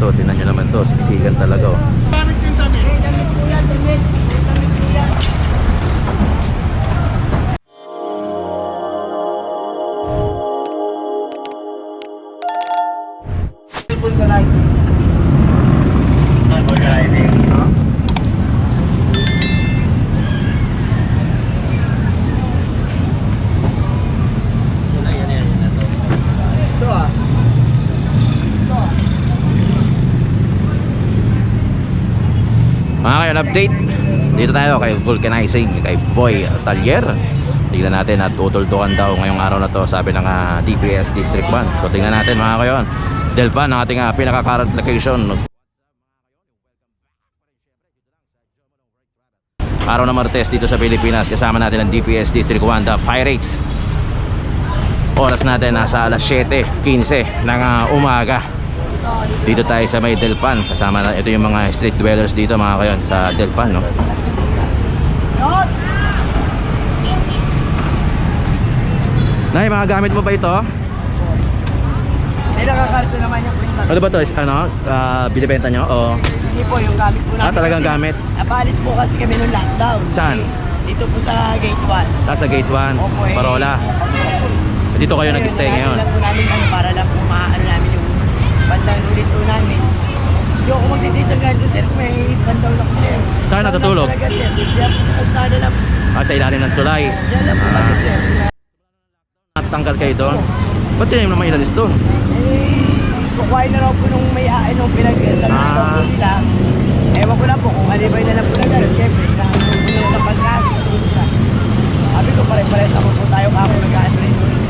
to. Tingnan nyo naman to. Siksikan talaga oh. Kayon, update. Dito tayo kay Vulcanizing, kay Boy Talyer. Tingnan natin at tutultukan daw ngayong araw na to sabi ng ah, DPS District 1. So tingnan natin mga kayon. Delpan ang ating uh, pinaka-current location. Araw na Martes dito sa Pilipinas kasama natin ang DPS District 1 the Pirates. Oras natin nasa alas 7.15 ng ah, umaga. Dito tayo sa may Delpan kasama na ito yung mga street dwellers dito mga kayon sa Delpan no. Nay, mga gamit mo ba ito? May nakakarto naman yung print Ano ba to? Is, ano, ah, binibenta nyo? O, Hindi po yung gamit po namin. ah, talagang kasi gamit? Napalis po kasi kami nung lockdown. Saan? Dito po sa gate 1. Nasa gate 1, Opo eh. Parola. Dito kayo nag-stay ngayon. Lang po namin ano, para lang po maano namin yung bandang ulit po namin. Hindi ako magtitiis sa ganito sir may bandaw na po sir. Saan natutulog? Talaga sir. Diyan po sa kalsada lang. Ah, sa ilalim ng tulay. Diyan lang po Ah. kami sir. Natanggal kayo doon. Ba't yun naman ilalis doon? Eh, kukuhain na raw po nung may ah, nung pinag sa Ah. po nila. Ewan ko na po kung alibay na lang po na gano'n. Siyempre, na ano na pagkakas. Sabi ko pare-pares ako po tayo ako ik-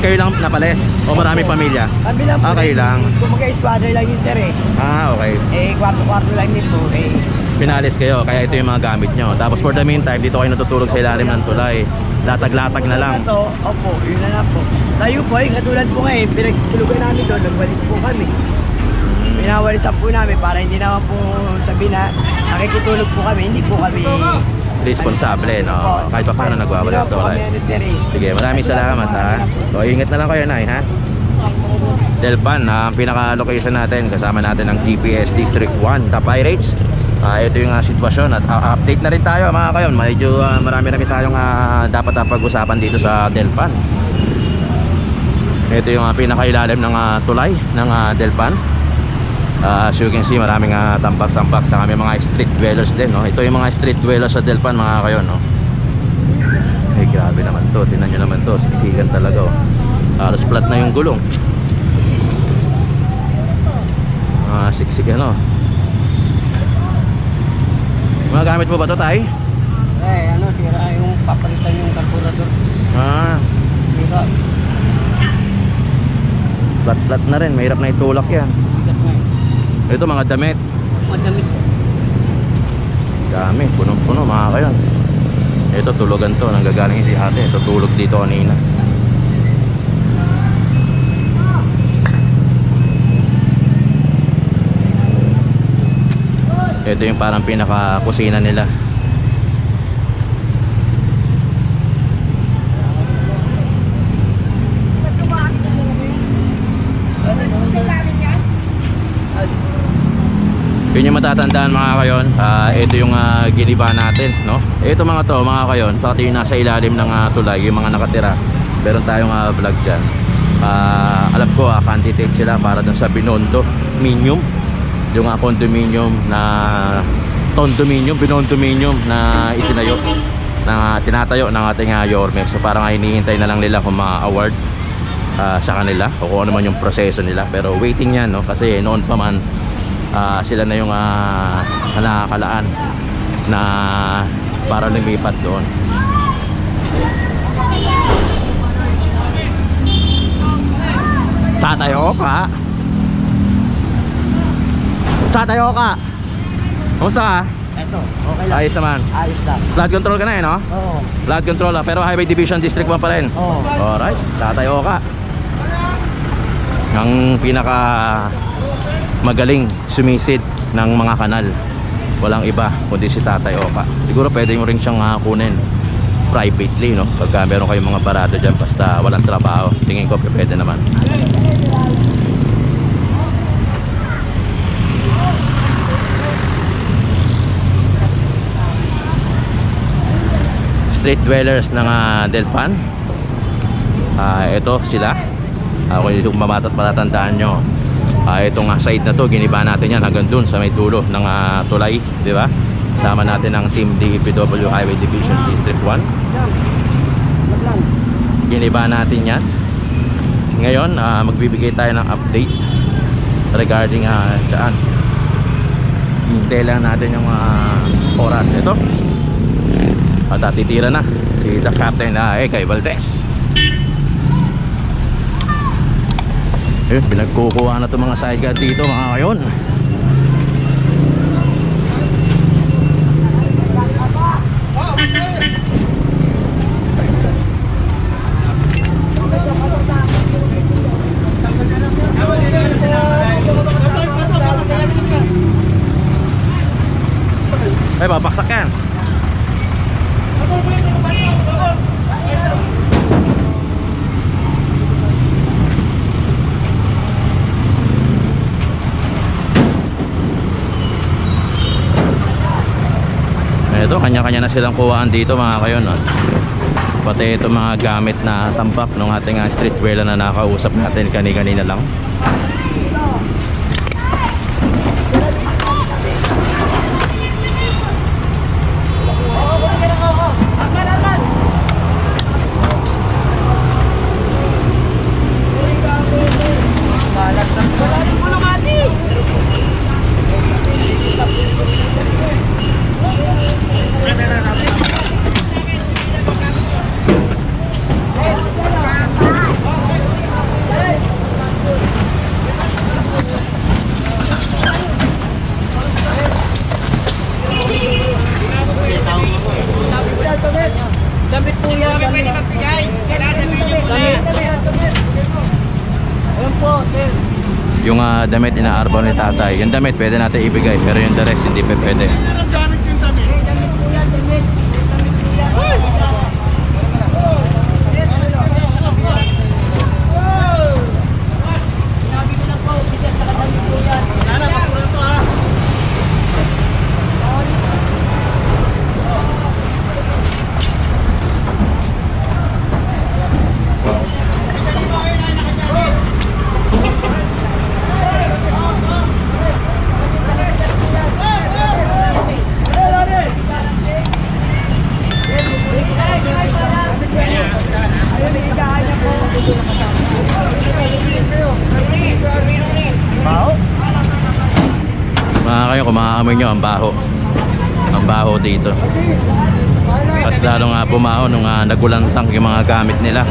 Kayo lang napales? O marami pamilya? Kami lang po. Ah, kayo rin. lang. Kumbaga squadron lang yung sir eh. Ah, okay. Eh, kwarto-kwarto lang din po. Eh, Pinalis kayo, kaya ito yung mga gamit nyo. Tapos for the meantime, dito kayo natutulog sa ilalim ng tulay. Latag-latag na lang. Ito, opo, yun na lang po. Tayo po, eh, katulad po ngayon, pinagtulugan namin doon, nagwalis po kami. Pinawalisan po namin para hindi naman po sabi na nakikitulog po kami, hindi po kami Responsable, no? Kahit pa paano nagwawala sa eh. Sige, maraming salamat ha. So, ingat na lang kayo, Nay, ha? Delpan, ah, ang pinaka-location natin, kasama natin ang GPS District 1, the Pirates. Ah, ito yung ah, sitwasyon at ah, update na rin tayo mga kayon. Medyo marami na rin tayong ah, dapat ah, pag-usapan dito sa Delpan. Ito yung ah, pinakailalim ng ah, tulay ng ah, Delpan. Ah, as you can see, maraming ah, tambak-tambak sa kami mga street dwellers din. No? Ito yung mga street dwellers sa Delpan mga kayon. No? Eh grabe naman to, tingnan nyo naman to, siksikan talaga oh. Halos flat na yung gulong. Ah, siksik ano. Mga gamit mo ba to, Tay? Eh, ano, sira yung papalitan yung carburetor. Ah, Dito, flat flat na rin, mahirap na itulak yan. Ito mga damit, Madamit. dami, punong-puno mga kayon. Ito tulugan to, nanggagaling si ate, ito tulog dito kanina. Ito yung parang pinaka kusina nila. Yun yung matatandaan mga kayon. Ah, ito yung ah, giniba natin, no? Ito mga to, mga kayon, pati yung nasa ilalim ng ah, tulay, yung mga nakatira. Meron tayong ah, vlog dyan. Ah, alam ko, ah, candidate sila para dun sa Binondo Minium. Yung ah, condominium na condominium, binondominium na itinayo na tinatayo ng ating uh, Yorme. So parang ah, hinihintay na lang nila kung ma-award ah, sa kanila o kung ano man yung proseso nila. Pero waiting yan, no? Kasi noon pa man ah, sila na yung uh, nakakalaan na para lumipat doon. Tatayo ka. Tatayo ka. Kumusta ka? Eto, okay lang. Ayos naman. Ayos lang. Flood control ka na eh, no? Oo. Flood control ah, pero Highway Division District 1 pa rin. Oo. Alright, tatayo ka. Ang pinaka magaling sumisid ng mga kanal. Walang iba kundi si Tatay Oka. Siguro pwede mo rin siyang uh, kunin privately no? Pagka meron kayong mga barada dyan basta walang trabaho. Tingin ko pwede naman. Street dwellers ng ah, uh, Delpan uh, ah, ito sila. Uh, kung mamatatatatandaan nyo. Ah, itong ah, site na to, giniba natin yan hanggang dun sa may dulo ng ah, tulay, di ba? Sama natin ang Team DEPW Highway Division District 1. Giniba natin yan. Ngayon, ah, magbibigay tayo ng update regarding ah, dyan. Hintay lang natin yung ah, oras. Ito. At ah, titira na si the captain na eh, kay Valdez. Eh, pinagkukuha na itong mga side guard dito mga kayon. Eh, babaksak yan. Ito, kanya-kanya na silang kuhaan dito mga kayon. No? Pati ito mga gamit na tambak ng ating ah, street dweller na nakausap natin kani-kanina lang. Damit po yan. Kami pwede magbigay. Kailangan sabihin nyo muna. Ayun po, sir. Yung ah, damit inaarbaw ni tatay, yung damit pwede natin ibigay pero yung the rest hindi pa pwede. Damit po yan, damit. Damit po yan. Sinabi ko na po, bigat sa damit po yan. Wala na, pakulo to ha. Mga kayo, kung maaamoy nyo, ang baho. Ang baho dito. Tapos lalo nga bumaho nung ah, nagulantang yung mga gamit nila.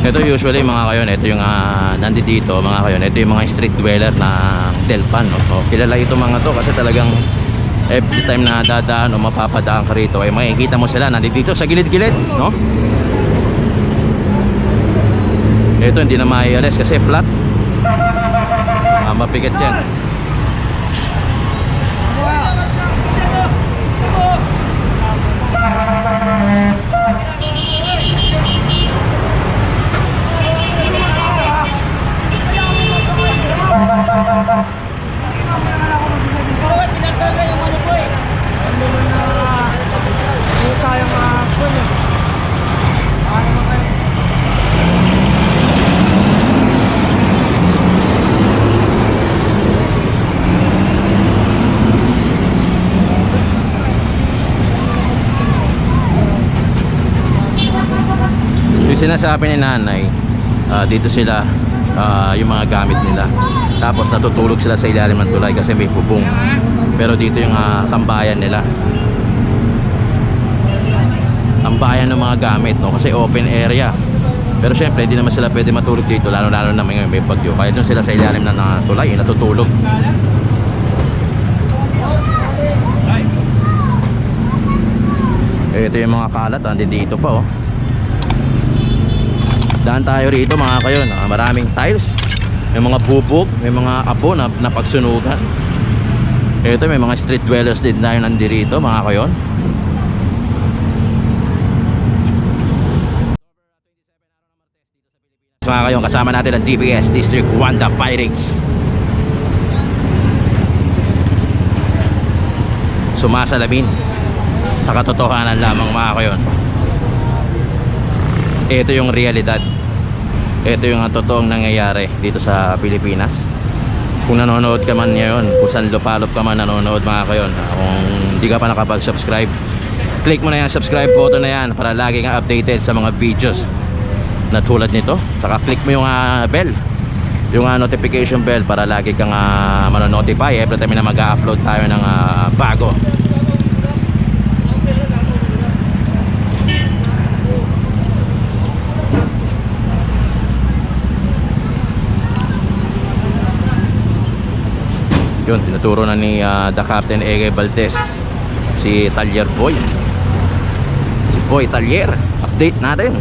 Ito usually mga kayon, ito yung uh, nandito dito mga kayon, ito yung mga street dweller na Delpan. No? So, kilala ito mga to kasi talagang every time na dadaan o mapapadaan ka rito ay makikita mo sila nandito dito sa gilid-gilid. No? Ito hindi na maialis kasi flat. Ah, mabigat yan. Bawat pinagkaga yung ano ko eh. Ano naman na... Ano tayong uh, phone eh. Ano naman kayo? Yung sinasabi ni nanay, ah, dito sila, ah, yung mga gamit nila. Tapos natutulog sila sa ilalim ng tulay kasi may bubong. Pero dito yung ah, tambayan nila. Tambayan ng mga gamit, no? Kasi open area. Pero syempre, hindi naman sila pwede matulog dito, lalo-lalo na ngayon may bagyo. Kaya doon sila sa ilalim ng ah, tulay, natutulog. Eh, Ito yung mga kalat, andi dito pa oh. Daan tayo rito mga kayo, no? maraming tiles. May mga bubog, may mga apo na napagsunugan. Ito may mga street dwellers din tayo nandirito mga kayon. So mga kayon kasama natin ang DPS District 1 The Pirates sumasalamin sa katotohanan lamang mga kayon ito yung realidad ito yung totoong nangyayari dito sa Pilipinas. Kung nanonood ka man ngayon kung saan lupalop ka man nanonood mga kayon kung hindi ka pa nakapag-subscribe click mo na yung subscribe button na yan para lagi kang updated sa mga videos na tulad nito. Saka click mo yung ah, bell yung ah, notification bell para lagi kang uh, manonotify. Every time na mag-upload tayo ng ah, bago yun tinuturo na ni ah, the captain Ege Valdez si Talyer Boy. Si Boy Talyer update natin.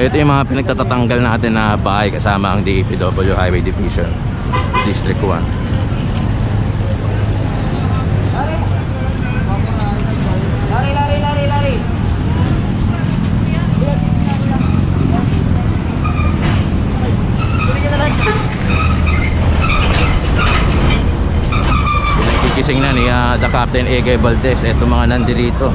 Ito yung mga pinagtatatanggal natin na bahay kasama ang DEPW Highway Division District 1 Kikising na ni ah, the captain Ege Valdez. Ito mga nandito